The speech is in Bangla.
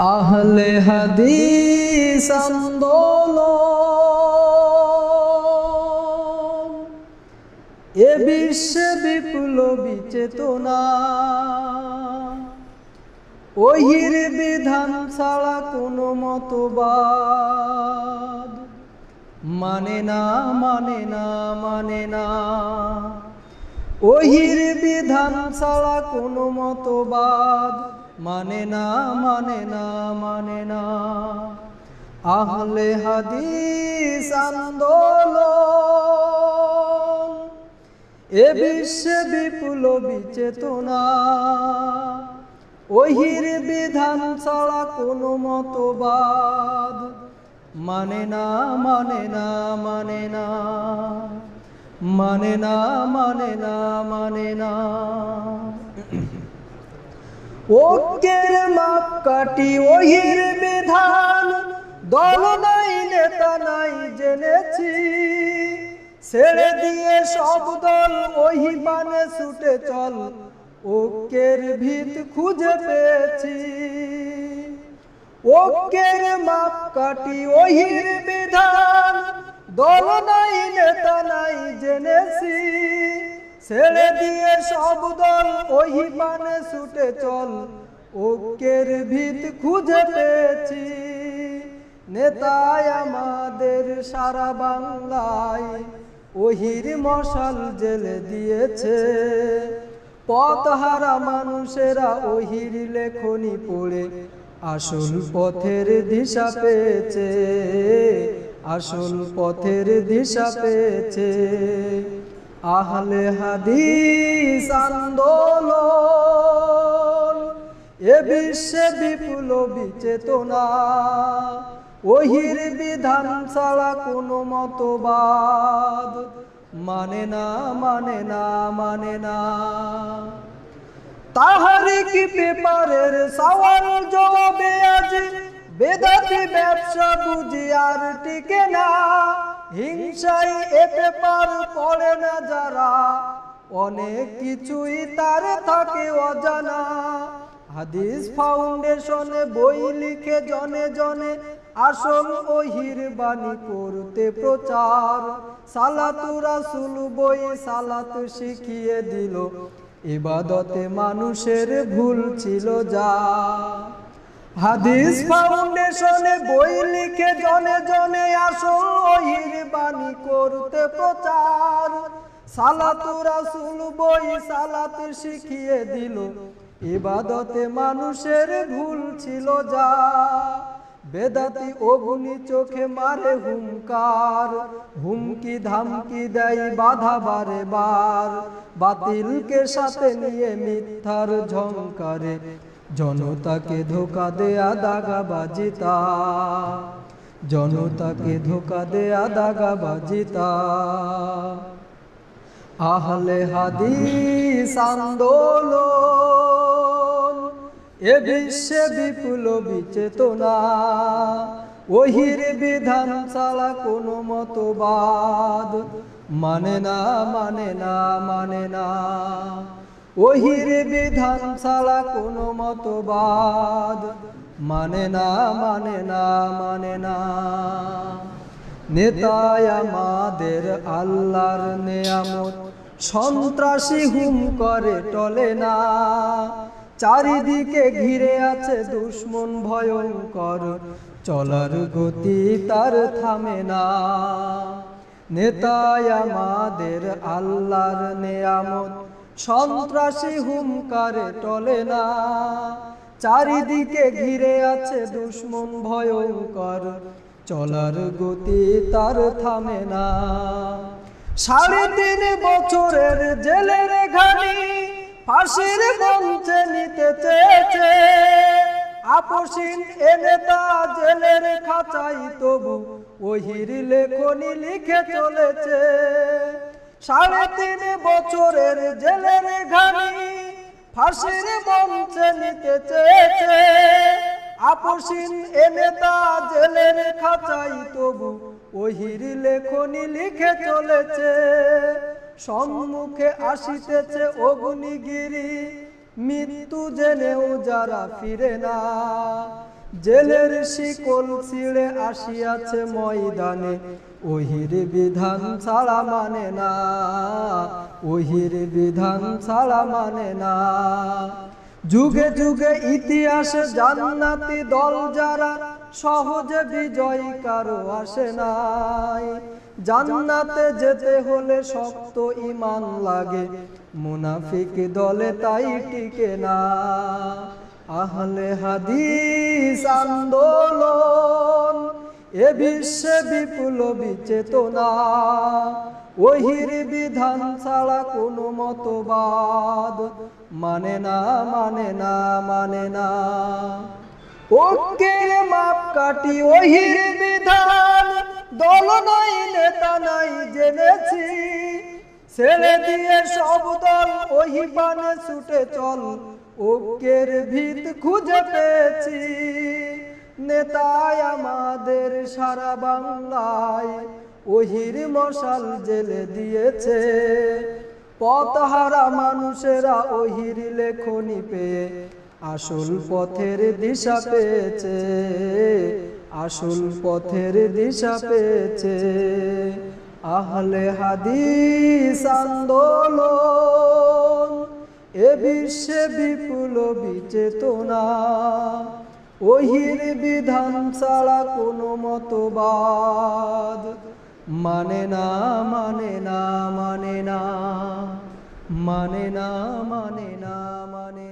আহলে হাদিস আন্দোলন। এ বিশ্বে বিপ্লবী চেতনা ওহির বিধান ছাড়া কোনো মতবাদ। মানে না মানে না মানে না। ওহির বিধান ছাড়া কোনো মতবাদ। মানে না মানে না মানে না। আহলে হাদিস আন্দোলন, এ বিশ্বে বিপ্লবী চেতনা ওহির বিধান ছাড়া কোনো মতবাদ। মানে না মানে না মানে না। মানে না মানে না মানে না। ঐক্যের মাপ কাটি ওহির বিধান। দল নাই, নেতা নাই, জেনেছি। ছেড়ে দিয়ে সব দল ওহি বানে ছুটে চল। ঐক্যের ভিত খুঁজে পেয়েছি। ঐক্যের মাপ কাটি ওহির বিধান। দল নাই, নেতা নাই, জেনেছি। ছেড়ে দিয়ে সব দল ওহি পানে ছুটে চল। ওকের ভিত খুঁজে পেয়েছি। নেতায় আমাদের সারা বাংলায় ওহির মশাল জেলে দিয়েছে। পথহারা মানুষেরা ওহির লেখনি পড়ে, আসল পথের দিশা পেয়েছে। আসল পথের দিশা পেয়েছে। আহলে হাদিস আন্দোলন, এ বিশ্বে বিপ্লবী বিচেতনা, ওহির বিধান ছাড়া কোনো মতবাদ মানে না মানে না মানে না। তাহারি কি পেপারের সওয়াল জবাবে আজ? বেদাতি ব্যবসা বুঝি আর টিকে না। হিংসাই এ পেপার পড়ে না যারা। অনেক কিছুই তার থাকে অজানা। হাদিস ফাউন্ডেশনে বই লিখে জনে জনে আসল ওহির বাণী করতে প্রচার। সালাতু রাসুল বই সালাত শিখিয়ে দিল। ইবাদতে মানুষের ভুল ছিল যা। হাদিস ফাউন্ডেশনে বই লিখে জনে জনে আসল ওহির বাণী করতে প্রচার। সালাতু রাসুল বই সালাত শিখিয়ে দিল, ইবাদতে মানুষের ভুল ছিল যা। বেদাতি অগ্নি চোখে মারে হুমকার হুমকি ধামকি দেয় বাধা বারে বার। বাতিলকে সাথে নিয়ে মিথ্যার ঝংকারে জনতাকে ধোকা দেয়া দাগা বাজিতা। জনতাকে ধোকা দেয়া দাগা বাজিতা। আহলে হাদিস আন্দোলন, এ বিশ্বে বিপ্লবী চেতনা ওহির বিধান ছাড়া কোনো মতবাদ। মানে না মানে না মানে না। ওহির বিধান ছাড়া কোনো মতবাদ। মানে না মানে না মানে না। নেতায় আমাদের আল্লাহর নেয়ামত। সন্ত্রাসী হুম করে, টলে না। চারিদিকে ঘিরে আছে দুশ্মন ভয়ঙ্কর। চলার গতি তার থামে না। নেতায় আমাদের আল্লাহর নেয়ামত। সন্ত্রাসী হুমকারে টলে না। চারিদিকে ঘিরে আছে দুশ্মন ভয়ঙ্কর। চলার গতি তার থামে না। সাড়ে তিন বছরের জেলের ঘানি ফাঁসির মঞ্চে নিতে চেয়েছে। আপসিন এ নেতা জেলের খাঁচাই তবু ওহির লেখনি লিখে চলেছে। সাড়ে তিন বছরের জেলের ঘানি ফাঁসির মঞ্চে নিতে চেয়েছে। আপসিন এ নেতা জেলের খাঁচাই তবু ওহির লেখনি লিখে চলেছে। সম্মুখে আসিতেছে অগ্নিগিরি, মৃত্যু জেনেও যারা ফিরে না। জেলের শিকল ছিঁড়ে আসিয়াছে ময়দানে। ওহির বিধান ছাড়া মানে না, ওহির বিধান ছাড়া মানে না। যুগে যুগে ইতিহাসে জান্নাতি দল যারা সহজে বিজয় কারও আসে নাই। জান্নাতে যেতে হলে শক্ত ইমান লাগে, মুনাফিক দলে তাই টিকে না। আহলে হাদিস আন্দোলন, এ বিশ্বে বিপ্লবী চেতনা ওহির বিধান ছাড়া কোনো মতবাদ মানে না মানে না মানে না। ওকের মাপ কাটি ওহির বিধান, দল নাই, নেতা নাই, জেনেছি। ছেড়ে দিয়ে সব দল ওহি পানে ছুটে চল ওকের ভিত খুঁজে পেয়েছি। নেতায় আমাদের সারা বাংলায় ওহির মশাল জেলে দিয়েছে। পথহারা মানুষেরা ওহির লেখনি পেয়ে আসল পথের দিশা পেয়েছে। আসল পথের দিশা পেয়েছে। আহলে হাদিস আন্দোলন এ বিশ্বে বিপুল বিচেতনা, ওহির বিধান ছাড়া কোনো মতবাদ। মানে না মানে না মানে না মানে না মানে না মানে